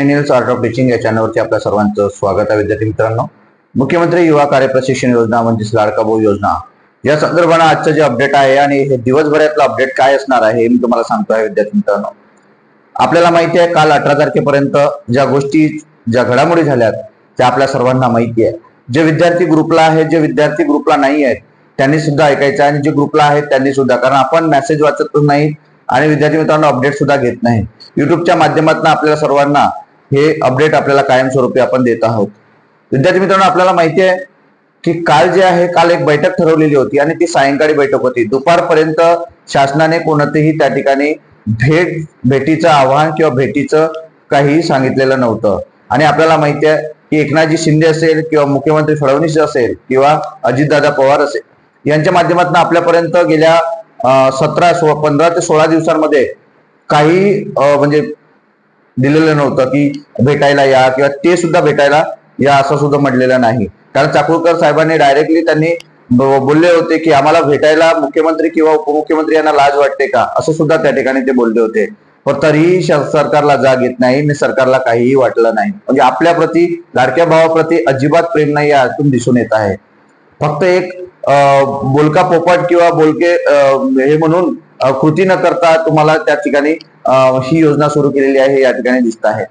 Art of teaching या चॅनलवरती आपल्या सर्वांचं स्वागत आहे. विद्यार्थी मित्रांनो मुख्यमंत्री युवा कार्य प्रशिक्षण योजना म्हणजेच लाडका भाऊ योजना. या संदर्भानं आजचं जे अपडेट आहे आणि हे दिवसभरातलं अपडेट काय असणार आहे हे मी तुम्हाला सांगतो आहे विद्यार्थी मित्रांनो. आपल्याला माहिती आहे काल अठरा तारखेपर्यंत ज्या गोष्टी ज्या घडामोडी झाल्यात त्या आपल्या सर्वांना माहिती आहे. जे विद्यार्थी ग्रुपला आहेत जे विद्यार्थी ग्रुपला नाही आहेत त्यांनी सुद्धा ऐकायचं आणि जे ग्रुपला आहेत त्यांनी सुद्धा कारण आपण मेसेज वाचत नाही आणि विद्यार्थी मित्रांनो अपडेट सुद्धा घेत नाही युट्यूबच्या माध्यमातून आपल्याला सर्वांना हे अपडेट आपल्याला कायमस्वरूपी आपण देत आहोत. विद्यार्थी मित्रांनो आपल्याला माहिती आहे की काल जे आहे काल एक बैठक ठरवलेली होती आणि ती सायंकाळी बैठक होती. दुपारपर्यंत शासनाने कोणतेही त्या ठिकाणी भेट भेटीचं आव्हान किंवा भेटीचं काहीही सांगितलेलं नव्हतं. आणि आपल्याला माहिती आहे की एकनाथजी शिंदे असेल किंवा मुख्यमंत्री फडणवीस असेल किंवा अजितदादा पवार असेल यांच्या माध्यमातून आपल्यापर्यंत गेल्या सतरा सोळा पंधरा ते सोळा दिवसांमध्ये काही म्हणजे दिलेलं नव्हतं की भेटायला या किंवा ते सुद्धा भेटायला या असं सुद्धा म्हटलेलं नाही. कारण चाकूरकर साहेबांनी डायरेक्टली त्यांनी बोलले होते की आम्हाला भेटायला मुख्यमंत्री किंवा उपमुख्यमंत्री यांना लाज वाटते का? असं सुद्धा त्या ठिकाणी ते बोलले होते. पण तरीही सरकारला जाग येत नाही आणि सरकारला काहीही वाटलं नाही. म्हणजे आपल्या प्रती लाडक्या भावाप्रती अजिबात प्रेम नाही यातून दिसून येत आहे. फक्त एक बोलका पोपट किंवा बोलके हे म्हणून कृती न करता तुम्हाला त्या ठिकाणी ही योजना सुरू केलेली आहे या ठिकाणी दिसत आहे.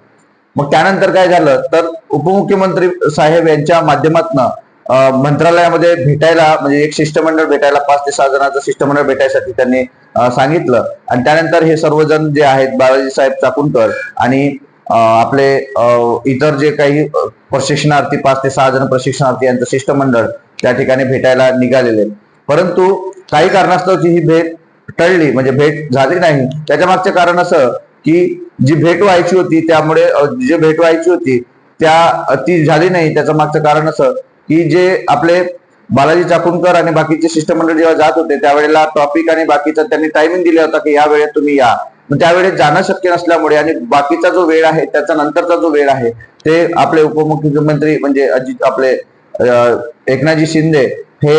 मग त्यानंतर काय झालं? तर उपमुख्यमंत्री साहेब यांच्या माध्यमातून मंत्रालयामध्ये भेटायला म्हणजे एक शिष्टमंडळ भेटायला पाच ते सहा जणांचं शिष्टमंडळ भेटायसाठी त्यांनी सांगितलं. आणि त्यानंतर हे सर्वजण जे आहेत बालाजी साहेब चाकुणकर आणि आपले इतर जे काही प्रशिक्षणार्थी पाच ते सहा जण प्रशिक्षणार्थी यांचं शिष्टमंडळ त्या ठिकाणी भेटायला निघालेले परंतु काही कारणास्तव ही भेट टळली म्हणजे भेट झाली नाही. त्याच्या मागचे कारण असं की जी भेट व्हायची होती त्यामुळे जी भेट व्हायची होती त्या ती झाली नाही. त्याचं मागचं कारण असं की जे आपले बालाजी चाकुणकर आणि बाकीचे शिष्टमंडळ जेव्हा जात होते त्यावेळेला टॉपिक आणि बाकीचा त्यांनी टायमिंग दिला होता की या वेळेत तुम्ही या. त्यावेळेस जाणं शक्य नसल्यामुळे आणि बाकीचा जो वेळ आहे त्याचा नंतरचा जो वेळ आहे ते आपले उपमुख्यमंत्री म्हणजे अजित आपले एकनाथजी शिंदे हे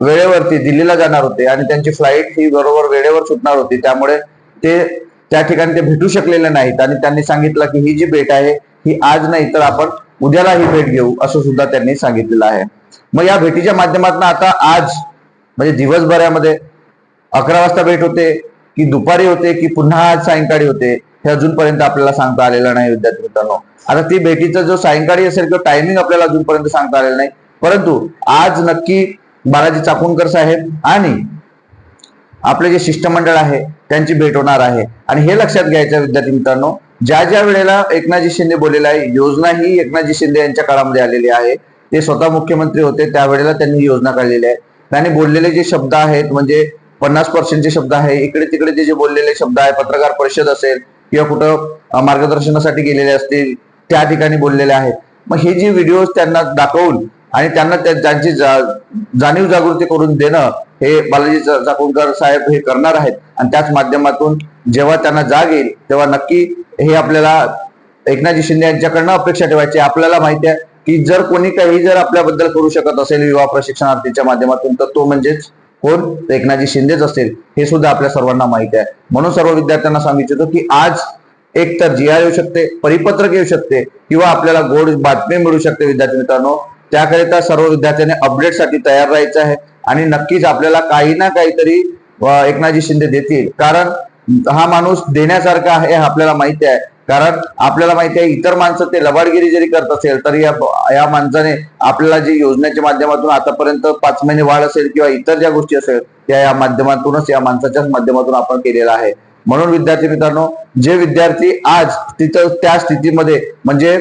वेळेवरती दिल्लीला जाणार होते आणि त्यांची फ्लाईट ही बरोबर वेळेवर सुटणार होती. त्यामुळे ते त्या ठिकाणी ते भेटू शकलेले नाहीत आणि त्यांनी सांगितलं की ही जी भेट आहे ही आज नाही तर आपण उद्याला ही भेट घेऊ असं सुद्धा त्यांनी सांगितलेलं आहे. मग या भेटीच्या माध्यमातून आता आज म्हणजे दिवसभरामध्ये अकरा वाजता भेट होते की दुपारी होते की पुन्हा आज सायंकाळी होते हे अजूनपर्यंत आपल्याला सांगता आलेलं नाही विद्यार्थी मित्रांनो. आता ती भेटीचा जो सायंकाळी असेल किंवा टायमिंग आपल्याला अजूनपर्यंत सांगता आलेलं नाही. परंतु आज नक्की बालाजी चाकूणकर साहेब आणि आपले जे शिष्टमंडळ आहे त्यांची भेट होणार आहे. आणि हे लक्षात घ्यायचं विद्यार्थी मित्रांनो ज्या ज्या वेळेला एकनाथजी शिंदे बोललेला आहे योजना ही एकनाथजी शिंदे यांच्या काळामध्ये आलेली आहे. ते स्वतः मुख्यमंत्री होते त्यावेळेला त्यांनी योजना काढलेली आहे. त्यांनी बोललेले जे शब्द आहेत म्हणजे पन्नास पर्सेंटचे शब्द आहे इकडे तिकडे जे जे बोललेले शब्द आहे पत्रकार परिषद असेल किंवा कुठं मार्गदर्शनासाठी गेलेले असतील त्या ठिकाणी बोललेले आहेत. मग हे जे व्हिडिओ त्यांना दाखवून आणि त्यांना त्यांची जा- जाणीव जागृती करून देणं हे बालाजी चाकूरकर साहेब हे करणार आहेत. आणि त्याच माध्यमातून जेव्हा त्यांना जाग येईल तेव्हा नक्की हे आपल्याला एकनाथजी शिंदे यांच्याकडनं अपेक्षा ठेवायची. आपल्याला माहिती आहे की जर कोणी काही जर आपल्याबद्दल करू शकत असेल युवा प्रशिक्षणार्थीच्या माध्यमातून तर तो म्हणजेच कोण? एकनाथजी शिंदेच असेल हे सुद्धा आपल्या सर्वांना माहिती आहे. म्हणून सर्व विद्यार्थ्यांना सांगू इच्छितो की आज एक तर जी आर येऊ शकते परिपत्रक येऊ शकते किंवा आपल्याला गोड बातमी मिळू शकते विद्यार्थी मित्रांनो. त्याकरिता सर्व विद्यार्थ्यांनी अपडेटसाठी तयार राहायचं आहे. आणि नक्कीच आपल्याला काही ना काहीतरी एकनाथजी शिंदे देतील. कारण हा माणूस देण्यासारखा आहे आपल्याला माहिती आहे. कारण आपल्याला माहिती आहे इतर माणसं ते लबाडगिरी जरी करत असेल तरी या या माणसाने आपल्याला जी योजनेच्या माध्यमातून आतापर्यंत पाच महिने वाढ असेल किंवा इतर ज्या गोष्टी असेल त्या या माध्यमातूनच या माणसाच्याच माध्यमातून आपण केलेला आहे. म्हणून विद्यार्थी मित्रांनो जे विद्यार्थी आज तिथं त्या स्थितीमध्ये म्हणजे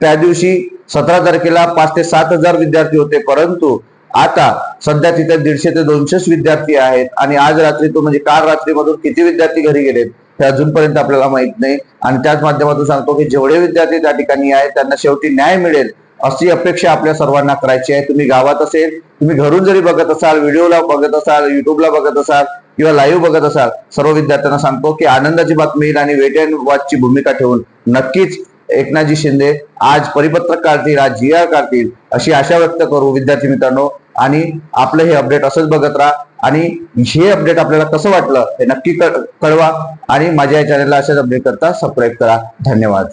त्या दिवशी सतरा तारखेला पाच ते सात हजार विद्यार्थी होते परंतु आता सध्या तिथे दीडशे ते दोनशेच विद्यार्थी आहेत आणि आज रात्री तो म्हणजे काल रात्रीमधून किती विद्यार्थी घरी गेलेत हे अजूनपर्यंत आपल्याला माहीत नाही. आणि त्याच माध्यमातून सांगतो की जेवढे विद्यार्थी त्या ठिकाणी आहेत त्यांना शेवटी न्याय मिळेल अशी अपेक्षा आपल्या सर्वांना करायची आहे. तुम्ही गावात असेल तुम्ही घरून जरी बघत असाल व्हिडिओला बघत असाल युट्यूबला बघत असाल किंवा लाईव्ह बघत असाल सर्व विद्यार्थ्यांना सांगतो की आनंदाची बातमी येईल आणि वेट अँड वॉचची भूमिका ठेवून नक्कीच एकनाथजी शिंदे आज परिपत्रक काढतील आज जी आर काढतील अशी आशा व्यक्त करू विद्यार्थी मित्रांनो. आणि आपलं हे अपडेट असंच बघत राहा. आणि हे अपडेट आपल्याला कसं वाटलं हे नक्की कळ- कळवा. आणि माझ्या या चॅनलला अशाच अपडेट करता सबस्क्राईब करा. धन्यवाद.